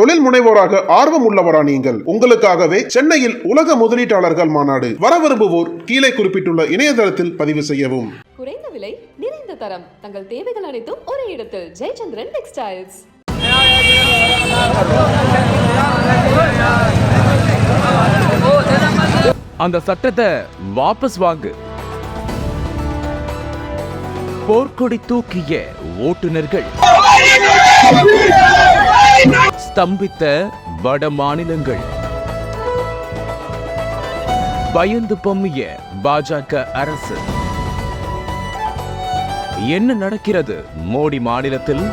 தொழில் முனைவோராக ஆர்வம் உள்ளவரா நீங்கள். உங்களுக்காகவே சென்னையில் உலக முதலீட்டாளர்கள் மாநாடு வர விரும்புவோர் கீழே குறிப்பிட்டுள்ள இணையதளத்தில் பதிவு செய்யவும். குறைந்த விலை நிறைந்த தரம். தங்கள் தேவைகள் அனைத்தும் ஒரே இடத்தில். ஜெயச்சந்திரன் டெக்ஸ்டைல்ஸ். அந்த சட்டத்தை வாபஸ் வாங்கு. போர்க்கொடி தூக்கிய ஓட்டுநர்கள். ஸ்தம்பித்த வட மாநிலங்கள். பயந்து பொம்மிய பாஜக அரசு. என்ன நடக்கிறது மோடி மாநிலத்தில்?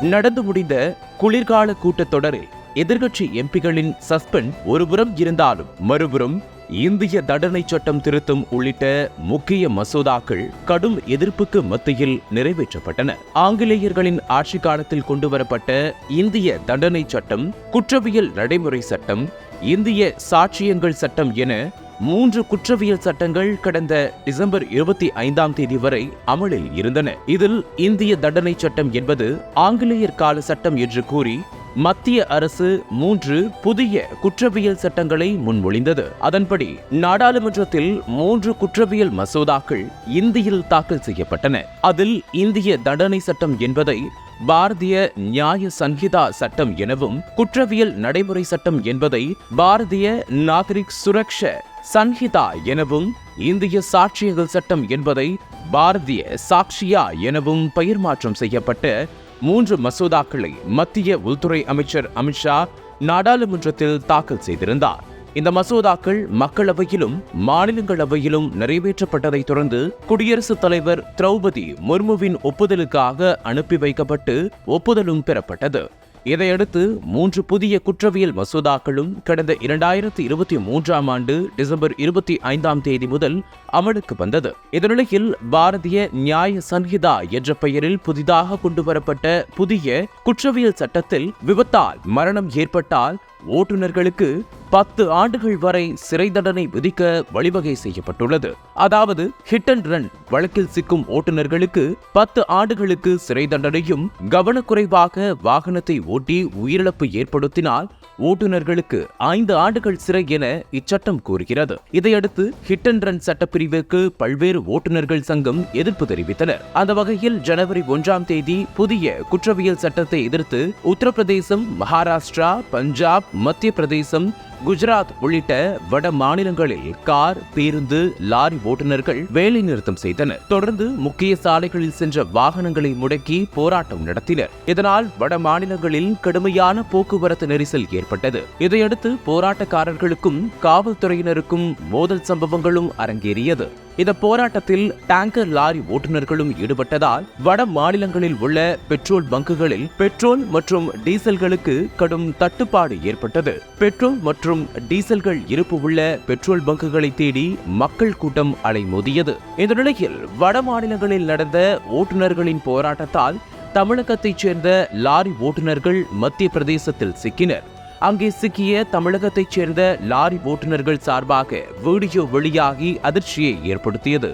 நடந்து முடிந்த குளிர்கால கூட்டத்தொடரில் எதிர்கட்சி எம்பிகளின் சஸ்பெண்ட் ஒருபுறம் இருந்தாலும் மறுபுறம் இந்திய தண்டனை சட்டம் திருத்தம் உள்ளிட்ட முக்கிய மசோதாக்கள் கடும் எதிர்ப்புக்கு மத்தியில் நிறைவேற்றப்பட்டன. ஆங்கிலேயர்களின் ஆட்சி காலத்தில் கொண்டுவரப்பட்ட இந்திய தண்டனை சட்டம் குற்றவியல் நடைமுறை சட்டம் இந்திய சாட்சியங்கள் சட்டம் என மூன்று குற்றவியல் சட்டங்கள் கடந்த டிசம்பர் இருபத்தி ஐந்தாம் தேதி வரை அமலில் இருந்தன. இதில் இந்திய தண்டனை சட்டம் என்பது ஆங்கிலேயர் கால சட்டம் என்று கூறி மத்திய அரசு மூன்று புதிய குற்றவியல் சட்டங்களை முன்மொழிந்தது. அதன்படி நாடாளுமன்றத்தில் மூன்று குற்றவியல் மசோதாக்கள் இந்தியில் தாக்கல் செய்யப்பட்டன. அதில் இந்திய தண்டனை சட்டம் என்பதை பாரதிய நியாய சன்ஹிதா சட்டம் எனவும் குற்றவியல் நடைமுறை சட்டம் என்பதை பாரதிய நாகரிக் சுரக்ஷ சன்ஹிதா எனவும் இந்திய சாட்சியங்கள் சட்டம் என்பதை பாரதிய சாட்சியா எனவும் பெயர் மாற்றம் செய்யப்பட்ட மூன்று மசோதாக்களை மத்திய உள்துறை அமைச்சர் அமித்ஷா நாடாளுமன்றத்தில் தாக்கல் செய்திருந்தார். இந்த மசோதாக்கள் மக்களவையிலும் மாநிலங்களவையிலும் நிறைவேற்றப்பட்டதைத் தொடர்ந்து குடியரசுத் தலைவர் திரௌபதி முர்முவின் ஒப்புதலுக்காக அனுப்பி வைக்கப்பட்டு ஒப்புதலும் பெறப்பட்டது. இதையடுத்து மூன்று புதிய குற்றவியல் மசோதாக்களும் கடந்த இரண்டாயிரத்தி இருபத்தி மூன்றாம் ஆண்டு டிசம்பர் இருபத்தி ஐந்தாம் தேதி முதல் அமலுக்கு வந்தது. இதனிடையில் பாரதிய நியாய சன்ஹிதா என்ற பெயரில் புதிதாக கொண்டுவரப்பட்ட புதிய குற்றவியல் சட்டத்தில் விபத்தால் மரணம் ஏற்பட்டால் ஓட்டுநர்களுக்கு பத்து ஆண்டுகள் வரை சிறை தண்டனை விதிக்க வழிவகை செய்யப்பட்டுள்ளது. அதாவது ஹிட் அண்ட் ரன் வழக்கில் சிக்கும் ஓட்டுநர்களுக்கு பத்து ஆண்டுகளுக்கு சிறை தண்டனையும் கவனக்குறைவாக வாகனத்தை ஓட்டி உயிரிழப்பு ஏற்படுத்தினால் ஓட்டுநர்களுக்கு ஐந்து ஆண்டுகள் சிறை என இச்சட்டம் கூறுகிறது. இதையடுத்து ஹிட் அண்ட் ரன் சட்டப்பிரிவுக்கு பல்வேறு ஓட்டுநர்கள் சங்கம் எதிர்ப்பு தெரிவித்தனர். அந்த வகையில் ஜனவரி ஒன்றாம் தேதி புதிய குற்றவியல் சட்டத்தை எதிர்த்து உத்தரப்பிரதேசம் மகாராஷ்டிரா பஞ்சாப் மத்திய பிரதேசம் குஜராத் உள்ளிட்ட வட மாநிலங்களில் கார் பேருந்து லாரி ஓட்டுநர்கள் வேலை நிறுத்தம் செய்தனர். தொடர்ந்து முக்கிய சாலைகளில் சென்ற வாகனங்களை முடக்கி போராட்டம் நடத்தினர். இதனால் வட மாநிலங்களில் கடுமையான போக்குவரத்து நெரிசல் ஏற்பட்டது. இதையடுத்து போராட்டக்காரர்களுக்கும் காவல்துறையினருக்கும் மோதல் சம்பவங்களும் அரங்கேறியது. இந்த போராட்டத்தில் டேங்கர் லாரி ஓட்டுநர்களும் ஈடுபட்டதால் வட மாநிலங்களில் உள்ள பெட்ரோல் பங்குகளில் பெட்ரோல் மற்றும் டீசல்களுக்கு கடும் தட்டுப்பாடு ஏற்பட்டது. பெட்ரோல் மற்றும் டீசல்கள் இருப்பு உள்ள பெட்ரோல் பங்குகளை தேடி மக்கள் கூட்டம் அலைமோதியது. இந்த நிலையில் வட மாநிலங்களில் நடந்த ஓட்டுநர்களின் போராட்டத்தால் தமிழகத்தைச் சேர்ந்த லாரி ஓட்டுநர்கள் மத்திய பிரதேசத்தில் சிக்கினர். அங்கே சிக்கிய தமிழகத்தைச் சேர்ந்த லாரி ஓட்டுநர்கள் சார்பாக வீடியோ வெளியாகி அதிர்ச்சியை ஏற்படுத்தியது.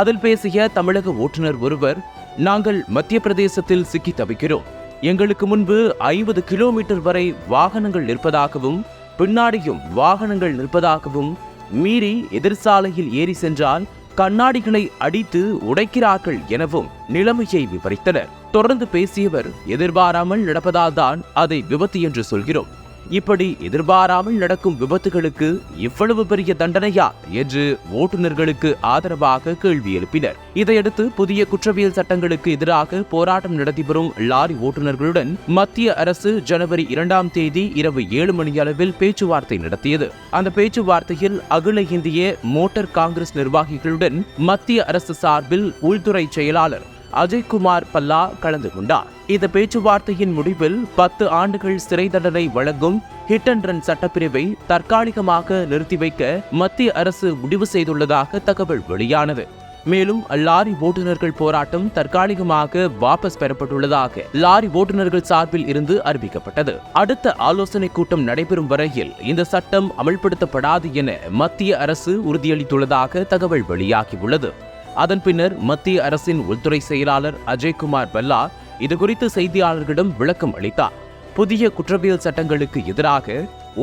அதில் பேசிய தமிழக ஓட்டுநர் ஒருவர் நாங்கள் மத்திய பிரதேசத்தில் சிக்கி தவிக்கிறோம். எங்களுக்கு முன்பு ஐம்பது கிலோமீட்டர் வரை வாகனங்கள் நிற்பதாகவும் பின்னாடியும் வாகனங்கள் நிற்பதாகவும் மீறி எதிர்சாலையில் ஏறி சென்றால் கண்ணாடிகளை அடித்து உடைக்கிறார்கள் எனவும் நிலைமையை விவரித்தனர். தொடர்ந்து பேசியவர் எதிர்பாராமல் நடப்பதால் தான் அதை விபத்து என்று சொல்கிறோம். இப்படி எதிர்பாராமல் நடக்கும் விபத்துகளுக்கு இவ்வளவு பெரிய தண்டனையா என்று ஓட்டுநர்களுக்கு ஆதரவாக கேள்வி எழுப்பினர். இதையடுத்து புதிய குற்றவியல் சட்டங்களுக்கு எதிராக போராட்டம் நடத்தி வரும் லாரி ஓட்டுநர்களுடன் மத்திய அரசு ஜனவரி இரண்டாம் தேதி இரவு ஏழு மணி அளவில் பேச்சுவார்த்தை நடத்தியது. அந்த பேச்சுவார்த்தையில் அகில இந்திய மோட்டார் காங்கிரஸ் நிர்வாகிகளுடன் மத்திய அரசு சார்பில் உள்துறை செயலாளர் அஜய்குமார் பல்லா கலந்து கொண்டார். இந்த பேச்சுவார்த்தையின் முடிவில் பத்து ஆண்டுகள் சிறை தண்டனை வழங்கும் ஹிட் அண்ட் ரன் சட்டப்பிரிவை தற்காலிகமாக நிறுத்தி வைக்க மத்திய அரசு முடிவு செய்துள்ளதாக தகவல் வெளியானது. மேலும் லாரி ஓட்டுநர்கள் போராட்டம் தற்காலிகமாக வாபஸ் பெறப்பட்டுள்ளதாக லாரி ஓட்டுநர்கள் சார்பில் இருந்து அறிவிக்கப்பட்டது. அடுத்த ஆலோசனை கூட்டம் நடைபெறும் வரையில் இந்த சட்டம் அமல்படுத்தப்படாது என மத்திய அரசு உறுதியளித்துள்ளதாக தகவல் வெளியாகியுள்ளது. அதன் பின்னர் மத்திய அரசின் உள்துறை செயலாளர் அஜய்குமார் பல்லா இதுகுறித்து செய்தியாளர்களிடம் விளக்கம் அளித்தார். புதிய குற்றவியல் சட்டங்களுக்கு எதிராக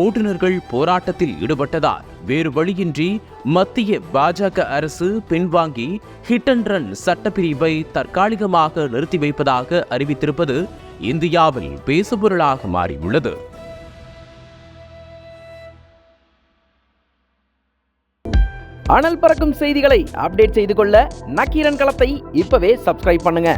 ஓட்டுநர்கள் போராட்டத்தில் ஈடுபட்டதால் வேறு வழியின்றி மத்திய பாஜக அரசு பின்வாங்கி ஹிட் அண்ட் ரன் சட்டப்பிரிவை தற்காலிகமாக நிறுத்தி வைப்பதாக அறிவித்திருப்பது இந்தியாவில் பேசுபொருளாக மாறியுள்ளது. அனல் பறக்கும் செய்திகளை அப்டேட் செய்து கொள்ள நக்கீரன் களத்தை இப்பவே சப்ஸ்கிரைப் பண்ணுங்க.